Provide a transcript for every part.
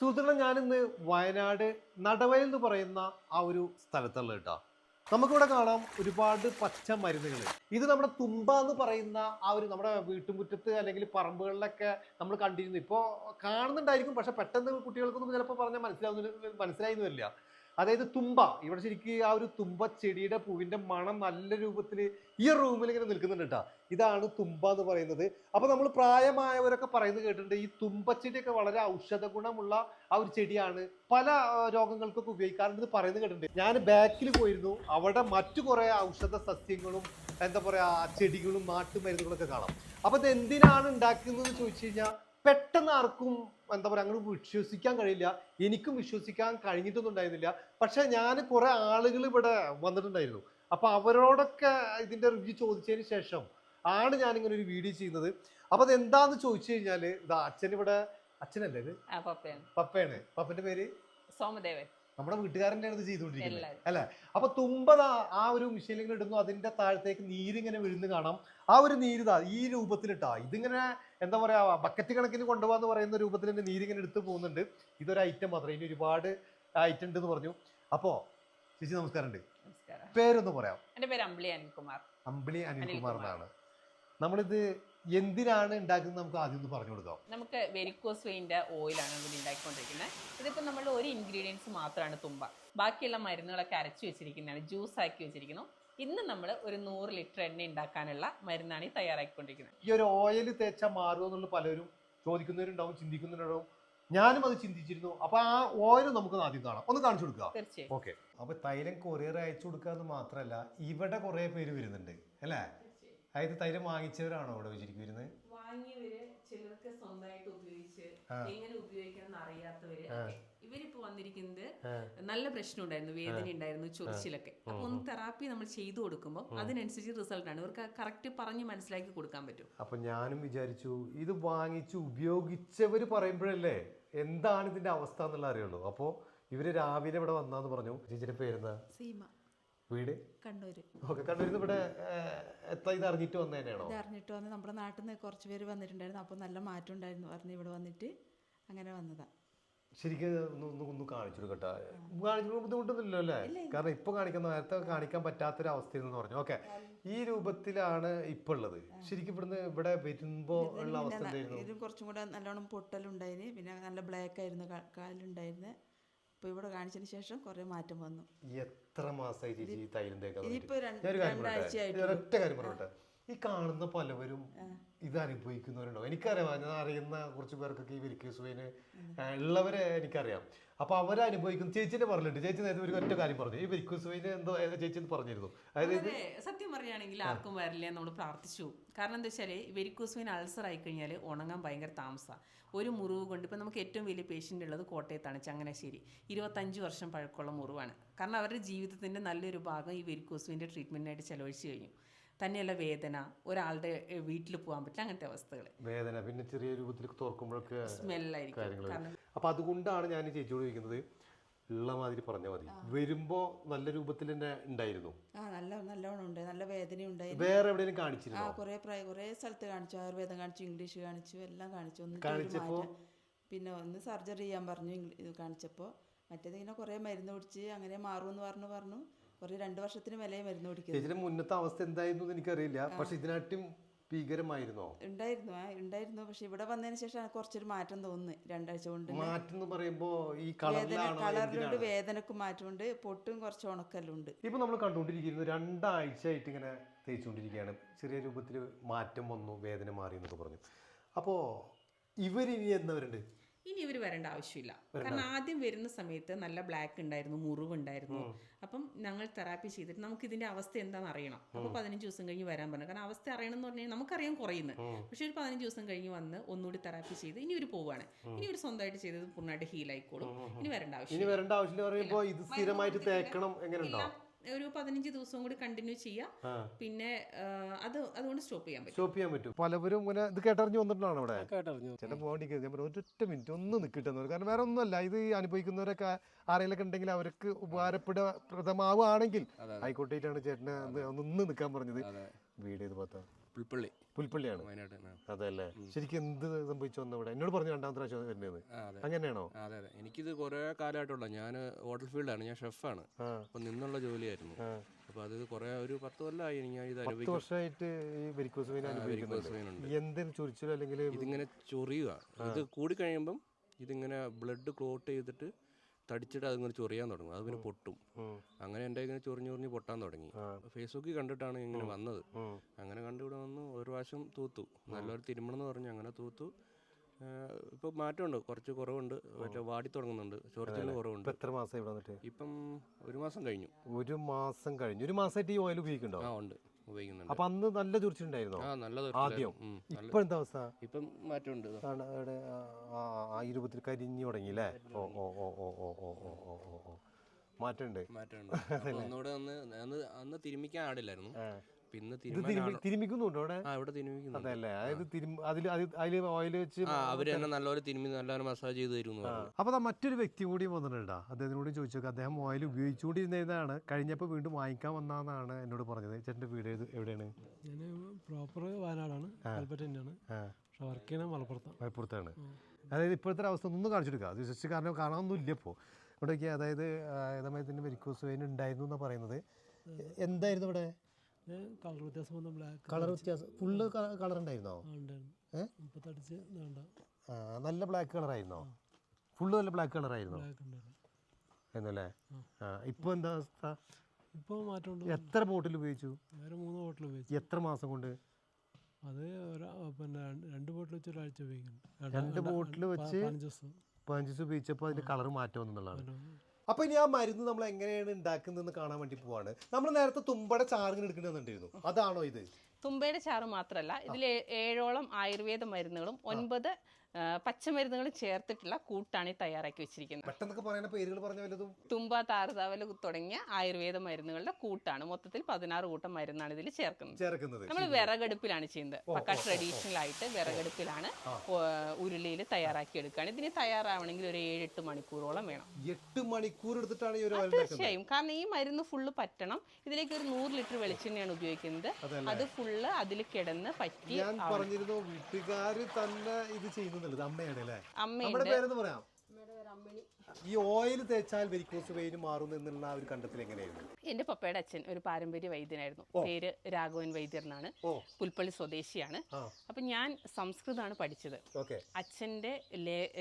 സുഹൃത്തുക്കളെ ഞാനിന്ന് വയനാട് നടവയൽ എന്ന് പറയുന്ന ആ ഒരു സ്ഥലത്തുള്ള കേട്ടോ. നമുക്കിവിടെ കാണാം ഒരുപാട് പച്ച മരുന്നുകൾ ഇത് നമ്മുടെ തുമ്പ എന്ന് പറയുന്ന ആ ഒരു നമ്മുടെ വീട്ടുമുറ്റത്ത് അല്ലെങ്കിൽ പറമ്പുകളിലൊക്കെ നമ്മൾ കണ്ടിരുന്നു. ഇപ്പോൾ കാണുന്നുണ്ടായിരിക്കും പക്ഷെ പെട്ടെന്ന് കുട്ടികൾക്കൊന്നും ചിലപ്പോൾ പറഞ്ഞാൽ മനസ്സിലാവുന്ന മനസ്സിലായി വരില്ല. അതായത് തുമ്പ. ഇവിടെ ശരിക്കും ആ ഒരു തുമ്പ ചെടിയുടെ പൂവിന്റെ മണം നല്ല രൂപത്തിൽ ഈ റൂമിൽ ഇങ്ങനെ നിൽക്കുന്നുണ്ട് കേട്ടോ ഇതാണ് തുമ്പ എന്ന് പറയുന്നത്. അപ്പൊ നമ്മൾ പ്രായമായവരൊക്കെ പറയുന്നത് കേട്ടിട്ടുണ്ട് ഈ തുമ്പച്ചെടിയൊക്കെ വളരെ ഔഷധ ഗുണമുള്ള ആ ഒരു ചെടിയാണ്. പല രോഗങ്ങൾക്കൊക്കെ ഉപയോഗിക്കാറുണ്ട് പറയുന്നത് കേട്ടിട്ടുണ്ട്. ഞാൻ ബാക്കിൽ പോയിരുന്നു. അവിടെ മറ്റു കുറെ ഔഷധ സസ്യങ്ങളും എന്താ പറയാ ചെടികളും നാട്ടുമരുന്നുകളൊക്കെ കാണാം. അപ്പൊ ഇത് എന്തിനാണ് ഉണ്ടാക്കുന്നത് ചോദിച്ചു കഴിഞ്ഞാൽ പെട്ടെന്ന് ആർക്കും എന്താ പറയാ അങ്ങനെ വിശ്വസിക്കാൻ കഴിയില്ല. എനിക്കും വിശ്വസിക്കാൻ കഴിഞ്ഞിട്ടൊന്നും ഉണ്ടായിരുന്നില്ല. പക്ഷെ ഞാൻ കുറെ ആളുകൾ ഇവിടെ വന്നിട്ടുണ്ടായിരുന്നു. അപ്പൊ അവരോടൊക്കെ ഇതിന്റെ റിവ്യൂ ചോദിച്ചതിന് ശേഷം ആണ് ഞാൻ ഇങ്ങനെ ഒരു വീഡിയോ ചെയ്യുന്നത്. അപ്പൊ അത് എന്താന്ന് ചോദിച്ചു കഴിഞ്ഞാൽ ഇതാ അച്ഛൻ ഇവിടെ അച്ഛനല്ലേ ഇത്? പപ്പയാണ്. പപ്പന്റെ പേര്? സോമദേവൻ. നമ്മുടെ വീട്ടുകാരന്റെ ഇത് ചെയ്തുകൊണ്ടിരിക്കുന്നത് അല്ലേ? അപ്പോൾ അപ്പൊ തുമ്പത ആ ഒരു മിഷീനിൽ ഇടുന്നു അതിന്റെ താഴത്തേക്ക് നീരിങ്ങനെ വീഴുന്ന കാണാം. ആ ഒരു നീര് ഇതാ ഈ രൂപത്തിലിട്ടാ. ഇതിങ്ങനെ എന്താ പറയാ ബക്കറ്റ് കണക്കിന് കൊണ്ടുപോകാന്ന് പറയുന്ന രൂപത്തിൽ തന്നെ നീരിങ്ങനെ എടുത്തു പോകുന്നുണ്ട്. ഇതൊരു ഐറ്റം മാത്രം. ഇനി ഒരുപാട് ഐറ്റം ഉണ്ട് എന്ന് പറഞ്ഞു. അപ്പോ ചേച്ചി നമസ്കാരമുണ്ട്. നമസ്കാരം. പേരൊന്ന് പറയാം. എന്റെ പേര് അമ്പിളി അനിൽകുമാർ. അമ്പിളി അനിൽകുമാർ. എന്നാണ്. നമ്മളിത് എന്തിനാണ് ഉണ്ടാക്കുന്നത് നമുക്ക് ആദ്യം ഒന്ന് പറഞ്ഞു കൊടുക്കാം. നമുക്ക് വെരിക്കോസ് വെയിന്റെ ഓയിലാണ് ഇവിടെ ഉണ്ടാക്കിക്കൊണ്ടിരിക്കുന്നത്. ഇതിപ്പോൾ നമ്മൾ ഒരു ഇൻഗ്രീഡിയൻസ് മാത്രമാണ് തുമ്പ. ബാക്കിയുള്ള മരുന്നുകളൊക്കെ അരച്ചു വെച്ചിരിക്കുന്നതാണ് ജ്യൂസ് ആക്കി വെച്ചിരിക്കുന്നു. ഇന്ന് നമ്മൾ ഒരു നൂറ് ലിറ്റർ എണ്ണ ഉണ്ടാക്കാനുള്ള മരുന്നാണ് ഈ തയ്യാറാക്കിക്കൊണ്ടിരിക്കുന്നത്. ഈ ഒരു ഓയിൽ തേച്ചാൽ മാറുമോ എന്നുള്ള പലരും ചോദിക്കുന്നവരുണ്ടാവും ചിന്തിക്കുന്നവരുണ്ടാവും. ഞാനും അത് ചിന്തിച്ചിരുന്നു. അപ്പൊ ആ ഓയിൽ നമുക്ക് ആദ്യം കാണാം. ഒന്ന് കാണിച്ചു കൊടുക്കുക. തീർച്ചയായും. ഓക്കെ. അപ്പൊ തൈലം കൊറിയർ അയച്ചു എന്ന് മാത്രല്ല ഇവിടെ കുറെ പേര് വരുന്നുണ്ട് അല്ലേ? അതായത് തൈര് വാങ്ങിച്ചവരാണോ ഇവിടെ ശരിക്കും വരുന്നത് വാങ്ങിയവര് ചിലർക്ക് സ്വന്തമായിട്ട് ഉപയോഗിച്ച് എങ്ങനെ ഉപയോഗിക്കണം അറിയാത്തവര്. ഇവരിപ്പോ വന്നിരിക്കുന്നത് നല്ല പ്രശ്നം ഉണ്ടായിരുന്നു വേദന ഉണ്ടായിരുന്നു ചൊറിച്ചിലൊക്കെ. അപ്പൊ ഒന്ന് തെറാപ്പി നമ്മൾ ചെയ്തു കൊടുക്കുമ്പോൾ അതിനനുസരിച്ച് റിസൾട്ട് ആണ്. ഇവർക്ക് കറക്റ്റ് പറഞ്ഞ് മനസ്സിലാക്കി കൊടുക്കാൻ പറ്റും. അപ്പൊ ഞാനും വിചാരിച്ചു ഇത് വാങ്ങിച്ച് ഉപയോഗിച്ചവര് പറയുമ്പോഴല്ലേ എന്താണ് ഇതിന്റെ അവസ്ഥ എന്നുള്ള അറിയുള്ളൂ. അപ്പോ ഇവർ രാവിലെ ഇവിടെ വന്നാന്ന് പറഞ്ഞു. ചേച്ചിയുടെ പേരെന്താ? സീമ. വീട്? കണ്ണൂര്. ഓക്കെ നിന്ന് ഇവിടെ എത്ര ഇത് അറിഞ്ഞിട്ട് വന്നതന്നെയാണോ ഇത് അറിഞ്ഞിട്ട് വന്ന് നമ്മുടെ നാട്ടിൽ നിന്ന് കുറച്ച് പേര് വന്നിട്ടുണ്ടായിരുന്നു. അപ്പോൾ നല്ല മാറ്റം ഉണ്ടായിരുന്നു പറഞ്ഞ് ഇവിടെ വന്നിട്ട് അങ്ങനെ വന്നതാ. ശരിക്കും ഒന്ന് ഒന്ന് കാണിച്ചു കൊടുക്കട്ടെ. കാണിച്ചു ബുദ്ധിമുട്ടൊന്നുമില്ലല്ലോ അല്ലേ? കാരണം ഇപ്പൊ കാണിക്കുന്ന നേരത്തെ കാണിക്കാൻ പറ്റാത്തൊരു അവസ്ഥയെന്ന് പറഞ്ഞു. ഓക്കെ. ഈ രൂപത്തിലാണ് ഇപ്പൊ ഉള്ളത്. ശരിക്കും ഇവിടുന്ന് ഇവിടെ വരുമ്പോ ഉള്ള അവസ്ഥ കുറച്ചും കൂടെ നല്ലോണം പൊട്ടലുണ്ടായിന്. പിന്നെ നല്ല ബ്ലാക്ക് ആയിരുന്നു കാലുണ്ടായിരുന്നു. അപ്പോൾ ഇവിടെ കാണിച്ചതിന് ശേഷം കുറേ മാറ്റം വന്നു. എത്ര മാസമായി ചേച്ചി തൈലം തേക്കാൻ ഞാനൊരു കാര്യം പറയട്ടെ? ഈ കാണുന്ന പലവരും ഇത് അനുഭവിക്കുന്നവരുണ്ടോ എനിക്കറിയാം ഞാൻ അറിയുന്ന കുറച്ച് പേർക്കൊക്കെ ഈ വിരിക്കസുവിന് ഉള്ളവരെ എനിക്കറിയാം. അപ്പൊ അവരെ അനുഭവിക്കുന്ന ചേച്ചിനെ പറഞ്ഞിട്ടുണ്ട്. ചേച്ചി നേരത്തെ ഒരു ഒറ്റ കാര്യം പറഞ്ഞു. ഈ വിരിക്കസുവിന് എന്തോ ചേച്ചി പറഞ്ഞിരുന്നു. അതായത് സത്യം പറയുകയാണെങ്കിൽ ആർക്കും വരില്ല നമ്മൾ പ്രാർത്ഥിച്ചു. കാരണം എന്താ വെച്ചാൽ വെരിക്കൂസുവിന് അൾസർ ആയി കഴിഞ്ഞാൽ ഉണങ്ങാൻ ഭയങ്കര താമസമാണ് ഒരു മുറിവ് കൊണ്ട് ഇപ്പം നമുക്ക് ഏറ്റവും വലിയ പേഷ്യന്റ് ഉള്ളത് കോട്ടയത്താണ് ചങ്ങനാശ്ശേരി. ഇരുപത്തഞ്ച് വർഷം പഴക്കമുള്ള മുറിവാണ്. കാരണം അവരുടെ ജീവിതത്തിന്റെ നല്ലൊരു ഭാഗം ഈ വെരിക്കൂസുവിന്റെ ട്രീറ്റ്മെന്റിനായിട്ട് ചിലവഴിച്ചു കഴിഞ്ഞു. തന്നെയല്ല വേദന ഒരാളുടെ വീട്ടിൽ പോകാൻ പറ്റില്ല അങ്ങനത്തെ അവസ്ഥകൾ. വേദന പിന്നെ ചെറിയ രൂപത്തിൽ തോർക്കുമ്പോഴൊക്കെ സ്മെല്ലായിരിക്കും. അപ്പോൾ അതുകൊണ്ടാണ് ഞാൻ ചേച്ചിക്കുന്നത് ചേച്ചിയോട് ചോദിക്കുന്നത് ഉള്ള മാതിരി പറഞ്ഞാൽ മതി. വരുമ്പോ നല്ല രൂപത്തിൽ തന്നെ ഉണ്ടായിരുന്നു. ആ നല്ല നല്ലോണം ഉണ്ട് നല്ല വേദന ഉണ്ടായിരുന്നു. വേറെ എവിടെയെങ്കിലും ആ കാണിച്ചിരുന്നോ കുറേ പ്രായ കുറേ സ്ഥലത്ത് കാണിച്ചു ആയുർവേദം കാണിച്ചു ഇംഗ്ലീഷ് കാണിച്ചു എല്ലാം കാണിച്ചു. ഒന്ന്? പിന്നെ ഒന്ന് സർജറി ചെയ്യാൻ പറഞ്ഞു ഇത് കാണിച്ചപ്പോൾ മറ്റേത് ഇങ്ങനെ കുറേ മരുന്ന് കുടിച്ച് അങ്ങനെ മാറുമെന്ന് പറഞ്ഞു പറഞ്ഞു. കുറേ രണ്ട് വർഷത്തിന് മേലെ മരുന്ന് കുടിക്കുന്നത് ഇതിന് മുന്നത്തെ അവസ്ഥ എന്തായിരുന്നു എന്ന് എനിക്കറിയില്ല. പക്ഷെ ഇതിനാട്ടും ഭീകരമായിരുന്നോ? ഉണ്ടായിരുന്നു ഉണ്ടായിരുന്നു. പക്ഷെ ഇവിടെ വന്നതിന് ശേഷം കുറച്ചൊരു മാറ്റം തോന്നുന്നു രണ്ടാഴ്ച കൊണ്ട്. മാറ്റം എന്ന് പറയുമ്പോ ഈ കളറിലുണ്ട് വേദനക്ക് മാറ്റമുണ്ട് പൊട്ടും കുറച്ച് ഉണക്കെല്ലാം ഉണ്ട്. ഇപ്പൊ നമ്മൾ കണ്ടുകൊണ്ടിരിക്കുന്നത് രണ്ടാഴ്ച ആയിട്ട് ഇങ്ങനെ തേച്ചുകൊണ്ടിരിക്കുകയാണ്. ചെറിയ രൂപത്തിൽ മാറ്റം വന്നു വേദന മാറി എന്നൊക്കെ പറഞ്ഞു. അപ്പോ ഇവരിനി എന്നവരുണ്ട്? ഇനി ഇവർ വരേണ്ട ആവശ്യമില്ല. കാരണം ആദ്യം വരുന്ന സമയത്ത് നല്ല ബ്ലാക്ക് ഉണ്ടായിരുന്നു മുറിവുണ്ടായിരുന്നു. അപ്പം ഞങ്ങൾ തെറാപ്പി ചെയ്തിട്ട് നമുക്ക് ഇതിന്റെ അവസ്ഥ എന്താണെന്ന് അറിയണം. അപ്പോൾ പതിനഞ്ച് ദിവസം കഴിഞ്ഞ് വരാൻ പറഞ്ഞു. കാരണം അവസ്ഥ അറിയണം എന്ന് പറഞ്ഞാൽ നമുക്കറിയാം കുറയുന്നു. പക്ഷെ ഒരു പതിനഞ്ച് ദിവസം കഴിഞ്ഞ് വന്ന് ഒന്നുകൂടി തെറാപ്പി ചെയ്ത് ഇനി ഒരു പോവാണ്. ഇനി ഒരു സ്വന്തമായിട്ട് ചെയ്തത് പൂർണമായിട്ട് ഹീൽ ആയിക്കോളും. ഇനി വരേണ്ട ഇനി ആവശ്യം വരേണ്ട ആവശ്യമില്ല പറയുമ്പോൾ ഇത് സ്ഥിരമായിട്ട് തേക്കണം എങ്ങനെ ഇല്ല ഉണ്ടാവും ഒരു പതിനഞ്ച് ദിവസം കൂടി കണ്ടിന്യൂ ചെയ്യാം. പിന്നെ അത് അതുകൊണ്ട് സ്റ്റോപ്പ് ചെയ്യാൻ പറ്റും. സ്റ്റോപ്പ് ചെയ്യാൻ പറ്റും. പലവരും ഇങ്ങനെ ഇത് കേട്ടറിഞ്ഞു വന്നിട്ടാണ് ഇവിടെ. കേട്ടറിഞ്ഞു ചേട്ടൻ പോകണ്ടിരിക്കുന്നത് ഞാൻ പറഞ്ഞു ഒറ്റ മിനിറ്റ് ഒന്ന് നിൽക്കട്ടെ കാരണം വേറെ ഒന്നുമല്ല. ഇത് അനുഭവിക്കുന്നവരൊക്കെ ആരെങ്കിലൊക്കെ ഉണ്ടെങ്കിൽ അവർക്ക് ഉപകാരപ്പെട പ്രദമാവുകയാണെങ്കിൽ ആയിക്കോട്ടേറ്റാണ് ചേട്ടനെ ഒന്ന് നിൽക്കാൻ പറഞ്ഞത്. വീട് ഇത് ഭാഗത്താ? പുൽപ്പള്ളി. പുൽപ്പള്ളിയാണ്. വയനാട്. അതല്ലേ? ശരിക്കും എന്ത് സംഭവിച്ചു വന്ന ഇവിടെ? എന്നോട് പറഞ്ഞു രണ്ടാമത്തെ പ്രാവശ്യം വരുന്നത് അതെ. അങ്ങനെയാണോ? അതെ അതെ. എനിക്കിത് കുറേ കാലമായിട്ടുള്ള. ഞാൻ ഹോട്ടൽ ഫീൽഡാണ്. ഞാൻ ഷെഫാണ്. അപ്പം നിന്നുള്ള ജോലിയായിരുന്നു. അപ്പൊ അപ്പോൾ അത് കുറേ ഒരു പത്ത് കൊല്ലമായി ഞാൻ ഇത് പത്ത് വർഷമായിട്ട് ഈ വെരിക്കോസ് വെയിൻ അനുഭവിക്കുന്നുണ്ട് വെയിനുണ്ട്. എന്തെങ്കിലും ചൊറിച്ചിലോ അല്ലെങ്കിൽ ഇതിങ്ങനെ ചൊറിയുക. ഇത് കൂടി കഴിയുമ്പം ഇതിങ്ങനെ ബ്ലഡ് ക്ലോട്ട് ചെയ്തിട്ട് തടിച്ചിട്ട് അതിങ്ങനെ ചൊറിയാൻ തുടങ്ങും. അത് പിന്നെ പൊട്ടും. അങ്ങനെ എന്റെ ഇങ്ങനെ ചൊറിഞ്ഞു ചൊറിഞ്ഞ് പൊട്ടാൻ തുടങ്ങി. ഫേസ്ബുക്കിൽ കണ്ടിട്ടാണ് ഇങ്ങനെ വന്നത്. അങ്ങനെ കണ്ടിവിടെ വന്ന് ഒരു പ്രാവശ്യം തൂത്തു. നല്ലൊരു തിരുമണം എന്ന് പറഞ്ഞ് അങ്ങനെ തൂത്തു. ഇപ്പം മാറ്റമുണ്ട്. കുറച്ച് കുറവുണ്ട്. മറ്റേ വാടി തുടങ്ങുന്നുണ്ട്. ചൊറിച്ചിലിന് കുറവുണ്ട്. എത്ര മാസം ഇവിടെ വന്നിട്ട്? ഇപ്പം ഒരു മാസം കഴിഞ്ഞു. ഒരു മാസം കഴിഞ്ഞു. ഒരു മാസമായിട്ട് ഈ ഓയിൽ ഉപയോഗിക്കുന്നുണ്ടോ? ആ ഉണ്ട്. ഉപയോഗിക്കുന്നുണ്ട് അപ്പൊ അന്ന് നല്ല ചൊറിച്ചിട്ടുണ്ടായിരുന്നോ ആ നല്ല ആദ്യം ഇപ്പൊ എന്താ അവസ്ഥ ഇപ്പം മാറ്റമുണ്ട് ആ, ആ കരിഞ്ഞു തുടങ്ങി അല്ലേ ഓ ഓ ഓ ഓ ഓ ഓ ഓ ഓ ഓ മാറ്റമുണ്ട് മാറ്റമുണ്ട് ഒന്നുകൂടെ അന്ന് അന്ന് തിരുമിക്കാൻ ആടില്ലായിരുന്നു ആ. തിരുമിക്കുന്നുണ്ടോ ആ ഇവിടെ തിരുമിക്കുന്നുണ്ട്. അതല്ലേ അതായത് തിരും അതിൽ അതിൽ ഓയിൽ വെച്ച് അവർ തന്നെ നല്ലപോലെ തിരുമി നല്ലപോലെ മസാജ് ചെയ്ത് തരുന്നു പറഞ്ഞു. അപ്പോൾ മറ്റൊരു വ്യക്തി കൂടി വന്നിട്ടുണ്ട്? അദ്ദേഹത്തിനോട് ചോദിച്ചു അദ്ദേഹം ഓയിൽ ഉപയോഗിച്ചുകൊണ്ടിരുന്നതാണ് കഴിഞ്ഞപ്പോൾ വീണ്ടും വാങ്ങിക്കാൻ വന്നാന്നാണ് എന്നോട് പറഞ്ഞത്. ചേട്ടന്റെ വീട് എവിടെയാണ്? ഞാൻ പ്രോപ്പർ വയനാടാണ്. കൽപ്പറ്റ തന്നെയാണ്. ആ. പക്ഷെ വർക്ക് ചെയ്യണ മലപ്പുറത്താണ്. മലപ്പുറത്താണ് അതായത് ഇപ്പോഴത്തെ അവസ്ഥ ഒന്നും കാണിച്ചെടുക്കുക അത് ജസ്റ്റ് കാരണം കാണാനൊന്നും ഇല്ല ഇപ്പോൾ ഇവിടെയൊക്കെ അതായത് ഏതമയത്തിന്റെ വെരിക്കോസ് വെയിൻ ഉണ്ടായിരുന്നു എന്നാണ് പറയുന്നത്. എന്തായിരുന്നു ഇവിടെ? കളർ വ്യത്യാസം വന്ന ബ്ലാക്ക് കളർ വ്യത്യാസം. ഫുള്ള് കളർ ഉണ്ടായിരുന്നോ? ഉണ്ടായിരുന്നു? തടിച്ച് നല്ല ബ്ലാക്ക് കളറായിരുന്നോ ഫുള്ള് നല്ല ബ്ലാക്ക് കളറായിരുന്നോ എന്നല്ലേ ഇപ്പോൾ എന്താ അവസ്ഥ? ഇപ്പോൾ മാറ്റമുണ്ട്. എത്ര ബോട്ടിൽ ഉപയോഗിച്ചു? മൂന്ന് ബോട്ടിൽ ഉപയോഗിച്ചു. എത്ര മാസം കൊണ്ട്? അത് പിന്നെ രണ്ട് ബോട്ടിൽ വെച്ച് ഒരാഴ്ച രണ്ട് ബോട്ടിൽ വെച്ച് പതിനഞ്ച് ദിവസം. പതിനഞ്ച് ദിവസം ഉപയോഗിച്ചപ്പോൾ അതിന്റെ കളർ മാറ്റം വന്നുള്ളതാണ് മാറ്റം. അപ്പൊ ഇനി ആ മരുന്ന് നമ്മൾ എങ്ങനെയാണ് ഉണ്ടാക്കുന്നതെന്ന് കാണാൻ വേണ്ടി പോവാണ്. നമ്മൾ നേരത്തെ തുമ്പയുടെ ചാറിങ്ങനെ എടുക്കണമെന്നുണ്ടായിരുന്നു അതാണോ ഇത്? തുമ്പയുടെ ചാറ് മാത്രമല്ല ഇതിൽ ഏഴോളം ആയുർവേദ മരുന്നുകളും ഒൻപത് ആ, പച്ചമരുന്നുകളും ചേർത്തിട്ടുള്ള കൂട്ടാണ് ഈ തയ്യാറാക്കി വെച്ചിരിക്കുന്നത്. തുമ്പ താറുതാവൽ തുടങ്ങിയ ആയുർവേദ മരുന്നുകളുടെ കൂട്ടാണ്. മൊത്തത്തിൽ പതിനാറ് കൂട്ടം മരുന്നാണ് ഇതിൽ ചേർക്കുന്നത്. നമ്മൾ വിറകടുപ്പിലാണ് ചെയ്യുന്നത്. പക്ക ട്രഡീഷണൽ ആയിട്ട് വിറകടുപ്പിലാണ് ഉരുളിയിൽ തയ്യാറാക്കി എടുക്കുകയാണ് ഇതിന് തയ്യാറാവണമെങ്കിൽ ഒരു ഏഴെട്ട് മണിക്കൂറോളം വേണം. എട്ട് മണിക്കൂർ എടുത്തിട്ടാണ് തീർച്ചയായും. കാരണം ഈ മരുന്ന് ഫുള്ള് പറ്റണം. ഇതിലേക്ക് ഒരു നൂറ് ലിറ്റർ വെളിച്ചെണ്ണയാണ് ഉപയോഗിക്കുന്നത്. അത് ഫുള്ള് അതിൽ കിടന്ന് പറ്റി പറഞ്ഞിരുന്നു വീട്ടുകാർ തന്നെ ഇത് ചെയ്യുന്നുള്ളത് അമ്മയുണ്ട് അല്ലേ? അമ്മയുടെ പേരെന്ന് പറയാം. ഈ ഓയിൽ തേച്ചാൽ വെരിക്കോസ് വെയിന് മാറും എന്നുള്ള ആ ഒരു കണ്ടെത്തൽ എങ്ങനെയായിരുന്നു? എന്റെ പപ്പയുടെ അച്ഛൻ ഒരു പാരമ്പര്യ വൈദ്യനായിരുന്നു. പേര് രാഘവൻ വൈദ്യർ എന്നാണ് പുൽപ്പള്ളി സ്വദേശിയാണ്. അപ്പൊ ഞാൻ സംസ്കൃതമാണ് പഠിച്ചത്. അച്ഛന്റെ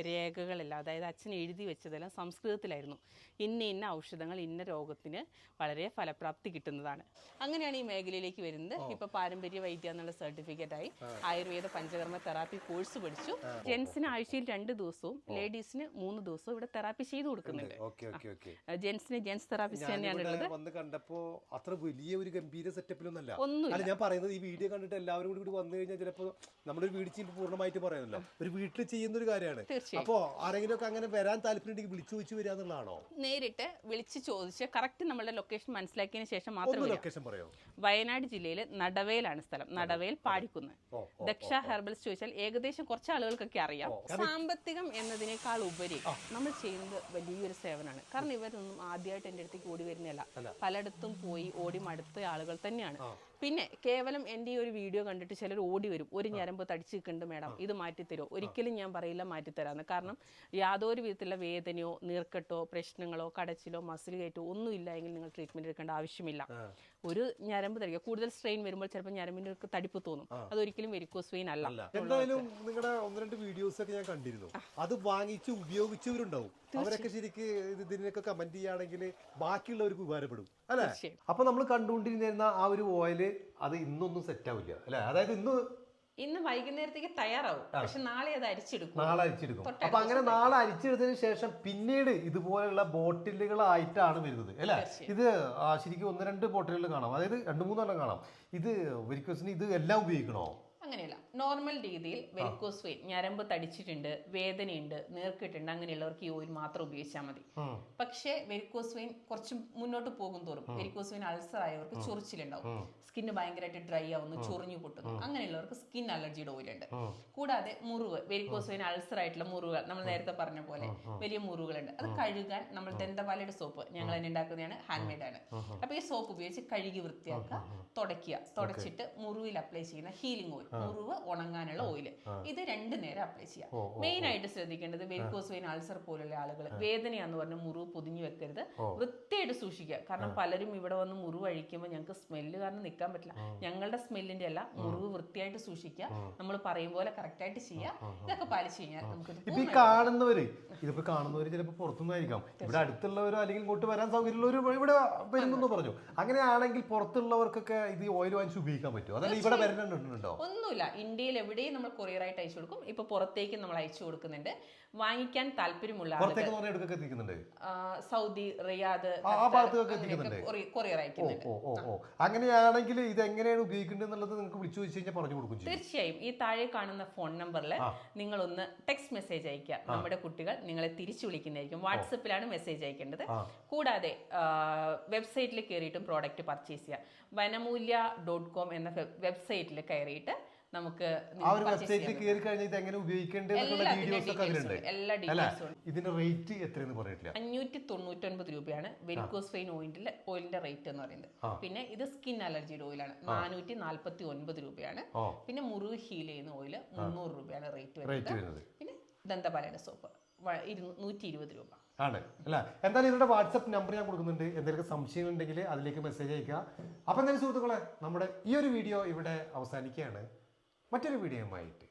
രേഖകളെല്ലാം അതായത് അച്ഛൻ എഴുതി വെച്ചതെല്ലാം സംസ്കൃതത്തിലായിരുന്നു. ഇന്ന ഇന്ന ഔഷധങ്ങൾ ഇന്ന രോഗത്തിന് വളരെ ഫലപ്രാപ്തി കിട്ടുന്നതാണ്. അങ്ങനെയാണ് ഈ മേഖലയിലേക്ക് വരുന്നത്. ഇപ്പൊ പാരമ്പര്യ വൈദ്യ എന്നുള്ള സർട്ടിഫിക്കറ്റ് ആയി ആയുർവേദ പഞ്ചകർമ്മ തെറാപ്പി കോഴ്സ് പഠിച്ചു. ജെൻസിന് ആഴ്ചയിൽ രണ്ട് ദിവസവും ലേഡീസിന് മൂന്ന് ദിവസവും ഇവിടെ തെറാപ്പി ചെയ്ത് കൊടുക്കുന്നുണ്ട്. ജെൻസിന് ജെൻസ് തെറാപ്പിസ്റ്റ് തന്നെയാണ് ഉള്ളത്. വന്ന് കണ്ടപ്പോ അത്ര വലിയ ഒരു ഗംഭീര സെറ്റപ്പിലൊന്നല്ല. അല്ല ഞാൻ പറയുന്നത് ഈ വീഡിയോ കണ്ടിട്ട് എല്ലാവരും കൂടി വന്നു കഴിഞ്ഞാൽ ചിലപ്പോ നമ്മുടെ ഒരു വീട് ചെയ്യുമ്പോൾ പൂർണമായിട്ട് പറയുന്നല്ലോ ഒരു വീട്ടിൽ ചെയ്യുന്ന ഒരു കാര്യമാണ്. അപ്പോ ആരെങ്കിലും ഒക്കെ അങ്ങനെ വരാൻ താല്പര്യം വിളിച്ചു ചോദിച്ചു വരിക എന്നുള്ളതാണോ? നേരിട്ട് വിളിച്ച് ചോദിച്ച് കറക്റ്റ് നമ്മുടെ ലൊക്കേഷൻ മനസ്സിലാക്കിയതിന് ശേഷം മാത്രം ലൊക്കേഷൻ പറയോ? വയനാട് ജില്ലയിൽ നടവേലാണ് സ്ഥലം. നടവേൽ പാടിക്കുന്ന്. ദക്ഷ ഹെർബൽസ് ചോദിച്ചാൽ ഏകദേശം കുറച്ച് ആളുകൾക്കൊക്കെ അറിയാം. സാമ്പത്തികം എന്നതിനേക്കാൾ ഉപരി നമ്മൾ ചെയ്യുന്നത് വലിയൊരു സേവനമാണ്. കാരണം ഇവരൊന്നും ആദ്യമായിട്ട് എന്റെ അടുത്തേക്ക് ഓടി വരുന്നതല്ല. പലയിടത്തും പോയി ഓടി മടുത്ത ആളുകൾ തന്നെയാണ്. പിന്നെ കേവലം എന്റെ ഈ ഒരു വീഡിയോ കണ്ടിട്ട് ചിലർ ഓടി വരും. ഒരു ഞരമ്പ് തടിച്ച് നിൽക്കുന്നുണ്ട് മേഡം. ഇത് മാറ്റിത്തരുമോ? ഒരിക്കലും ഞാൻ പറയില്ല മാറ്റിത്തരാമെന്ന് കാരണം യാതൊരു വിധത്തിലുള്ള വേദനയോ നീർക്കെട്ടോ പ്രശ്നങ്ങളോ കടച്ചിലോ മസിൽ കയറ്റോ ഒന്നും ഇല്ല എങ്കിൽ നിങ്ങൾ ട്രീറ്റ്മെന്റ് എടുക്കേണ്ട ആവശ്യമില്ല. ഒരു ഞരമ്പ് തടിക്കുക. കൂടുതൽ സ്ട്രെയിൻ വരുമ്പോൾ ചിലപ്പോൾ ഞരമ്പിന്റെ തടിപ്പ് തോന്നും. അതൊരിക്കലും വെരിക്കോസ് വെയിൻ അല്ല. എന്തായാലും നിങ്ങളുടെ ഒന്ന് രണ്ട് വീഡിയോസ് ഒക്കെ ഞാൻ കണ്ടിരുന്നു. അത് വാങ്ങിച്ച് ഉപയോഗിച്ചവരുണ്ടാവും. അവരൊക്കെ ശരിക്ക് ഇത് ഇതിനൊക്കെ കമന്റ് ചെയ്യുകയാണെങ്കിൽ ബാക്കിയുള്ളവർക്ക് ഉപകാരപ്പെടും. അല്ലേ. അപ്പൊ നമ്മൾ കണ്ടുകൊണ്ടിരുന്ന ആ ഒരു ഓയിൽ അത് ഇന്നൊന്നും സെറ്റ് ആവില്ല. അല്ലെ? അതായത് ഇന്ന് ഇന്ന് വൈകുന്നേരത്തേക്ക് തയ്യാറാവും. പക്ഷെ നാളെ അത് അരിച്ചെടുക്കും. നാളെ അരിച്ചെടുക്കും. അപ്പൊ അങ്ങനെ നാളെ അരിച്ചെടുത്തതിന് ശേഷം പിന്നീട് ഇതുപോലെയുള്ള ബോട്ടിലുകളായിട്ടാണ് വരുന്നത്. അല്ലെ? ഇത് ശരിക്കും ഒന്ന് രണ്ട് ബോട്ടിലുകൾ കാണാം. അതായത് രണ്ട് മൂന്നെണ്ണം കാണാം. ഇത് വെരിക്കോസിന് ഇത് എല്ലാം ഉപയോഗിക്കണോ? അങ്ങനെയല്ല. നോർമൽ രീതിയിൽ വെരിക്കോസ് വെയിൻ ഞരമ്പ് തടിച്ചിട്ടുണ്ട് വേദനയുണ്ട് നീർക്കിട്ടുണ്ട് അങ്ങനെയുള്ളവർക്ക് ഈ ഓയിൽ മാത്രം ഉപയോഗിച്ചാൽ മതി. പക്ഷേ വെരിക്കോസ് വെയിൻ കുറച്ച് മുന്നോട്ട് പോകും തോറും വെരിക്കോസ് വെയിൻ അൾസർ ആയവർക്ക് ചൊറിച്ചിലുണ്ടാവും. സ്കിന്ന് ഭയങ്കരമായിട്ട് ഡ്രൈ ആവുന്നു ചൊറിഞ്ഞു പൊട്ടുന്നു. അങ്ങനെയുള്ളവർക്ക് സ്കിൻ അലർജിയുടെ ഓയിലുണ്ട്. കൂടാതെ മുറിവ് വെരിക്കോസ് വെയിൻ അൾസർ ആയിട്ടുള്ള മുറിവുകൾ നമ്മൾ നേരത്തെ പറഞ്ഞ പോലെ വലിയ മുറിവുകളുണ്ട്. അത് കഴുകാൻ നമ്മൾ ദന്തപാലയുടെ സോപ്പ് ഞങ്ങൾ തന്നെ ഉണ്ടാക്കുന്നതാണ് ഹാൻഡ് മെയ്ഡ് ആണ്. അപ്പൊ ഈ സോപ്പ് ഉപയോഗിച്ച് കഴുകി വൃത്തിയാക്കുക തുടയ്ക്കുക. തുടച്ചിട്ട് മുറിവിൽ അപ്ലൈ ചെയ്യുന്ന ഹീലിംഗ് ഓയിൽ മുറിവ് ഉണങ്ങാനുള്ള ഓയിൽ ഇത് രണ്ട് നേരം അപ്ലൈ ചെയ്യുക മെയിൻ ആയിട്ട് ശ്രദ്ധിക്കേണ്ടത് വെരിക്കോസ് വെയിൻ അൾസർ പോലുള്ള ആളുകൾ വേദനയാന്ന് പറഞ്ഞ മുറിവ് പൊതിഞ്ഞു വെക്കരുത്. വൃത്തിയായിട്ട് സൂക്ഷിക്കുക. കാരണം പലരും ഇവിടെ വന്ന് മുറിവ് അഴിക്കുമ്പോൾ ഞങ്ങൾക്ക് സ്മെല്ല് കാരണം നിൽക്കാൻ പറ്റില്ല. ഞങ്ങളുടെ സ്മെല്ലിന്റെ അല്ല മുറിവ് വൃത്തിയായിട്ട് സൂക്ഷിക്കുക. നമ്മൾ പറയും പോലെ കറക്റ്റ് ആയിട്ട് ചെയ്യുക ഇതൊക്കെ പാലിച്ചു കഴിഞ്ഞാൽ നമുക്കൊരു ഇപ്പൊ ഈ കാണുന്നവര് ഇതിപ്പോ കാണുന്നവര് ചിലപ്പോ പുറത്തുനിന്നായിരിക്കാം. ഇവിടെ അടുത്തുള്ളവരോ അല്ലെങ്കിൽ ഇങ്ങോട്ട് വരാൻ സൗകര്യമുള്ളവരോ ഇവിടെ വരുന്നെന്ന് പറഞ്ഞു. അങ്ങനെയാണെങ്കിൽ പുറത്തുള്ളവർക്കൊക്കെ ഇത് ഓയിൽ വാങ്ങിച്ച് ഉപയോഗിക്കാൻ പറ്റുമോ? അതല്ല ഇവിടെ വരുന്നുണ്ടോ? ഒന്നുമില്ല. ഇന്ത്യയിൽ എവിടെയും നമ്മൾ കൊറിയർ ആയിട്ട് അയച്ചു കൊടുക്കും. ഇപ്പൊ പുറത്തേക്ക് നമ്മൾ അയച്ചു കൊടുക്കുന്നുണ്ട്. വാങ്ങിക്കാൻ താല്പര്യമുള്ള ആളുകൾ സൗദി റിയാദ്. കൊറിയർ അയക്കുന്നുണ്ട്. അങ്ങനെയാണെങ്കിൽ ഇത് എങ്ങനെയാണ് ഉപയോഗിക്കേണ്ടത് എന്നുള്ളത് നിങ്ങൾക്ക് വിളിച്ചു ചോദിച്ചു കഴിഞ്ഞാൽ പറഞ്ഞു കൊടുക്കും ചെയ്യും. തീർച്ചയായും. ഈ താഴെ കാണുന്ന ഫോൺ നമ്പറിൽ നിങ്ങൾ ഒന്ന് ടെക്സ്റ്റ് മെസ്സേജ് അയക്കുക നമ്മുടെ കുട്ടികൾ നിങ്ങളെ തിരിച്ചു വിളിക്കുന്നതായിരിക്കും. വാട്സപ്പിലാണ് മെസ്സേജ് അയക്കേണ്ടത്. കൂടാതെ വെബ്സൈറ്റിൽ കയറിയിട്ടും പ്രോഡക്റ്റ് പർച്ചേസ് ചെയ്യുക. വനമൂല്യ ഡോട്ട് കോം എന്ന വെബ്സൈറ്റിൽ കയറിയിട്ട് നമുക്ക് ആ ഒരു വെബ്സൈറ്റിൽ കയറി കഴിഞ്ഞാൽ ഇത് എങ്ങനെ ഉപയോഗിക്കേണ്ടത് വീഡിയോസ് ഒക്കെ അതിലുണ്ട്. അല്ല ഇതിന്റെ റേറ്റ് എത്രയെന്ന് പറഞ്ഞിട്ടില്ല? അഞ്ഞൂറ്റി തൊണ്ണൂറ്റൊൻപത് രൂപയാണ് വെരിക്കോസ് വെയിൻ ഓയിലിന്റെ ഓയിലിന്റെ റേറ്റ് എന്ന് പറയുന്നത്. പിന്നെ ഇത് സ്കിൻ അലർജിയുടെ ഓയിലാണ് നാനൂറ്റി നാല്പത്തി ഒൻപത് രൂപയാണ്. പിന്നെ മുറിവ് ഹീൽ ചെയ്യുന്ന ഓയിൽ മുന്നൂറ് രൂപയാണ് റേറ്റ് വരുന്നത്. വരുന്നത്. പിന്നെ ദന്തപാലയുടെ സോപ്പ് നൂറ്റി ഇരുപത് രൂപ. ആണ്. അല്ല എന്തായാലും ഇവരുടെ വാട്സപ്പ് നമ്പർ ഞാൻ കൊടുക്കുന്നുണ്ട്. എന്തെങ്കിലും സംശയം ഉണ്ടെങ്കിൽ അതിലേക്ക് മെസ്സേജ് അയക്കുക അപ്പം എന്തായാലും സുഹൃത്തുക്കളെ നമ്മുടെ ഈ ഒരു വീഡിയോ ഇവിടെ അവസാനിക്കുകയാണ്. മറ്റൊരു വീഡിയോയുമായിട്ട്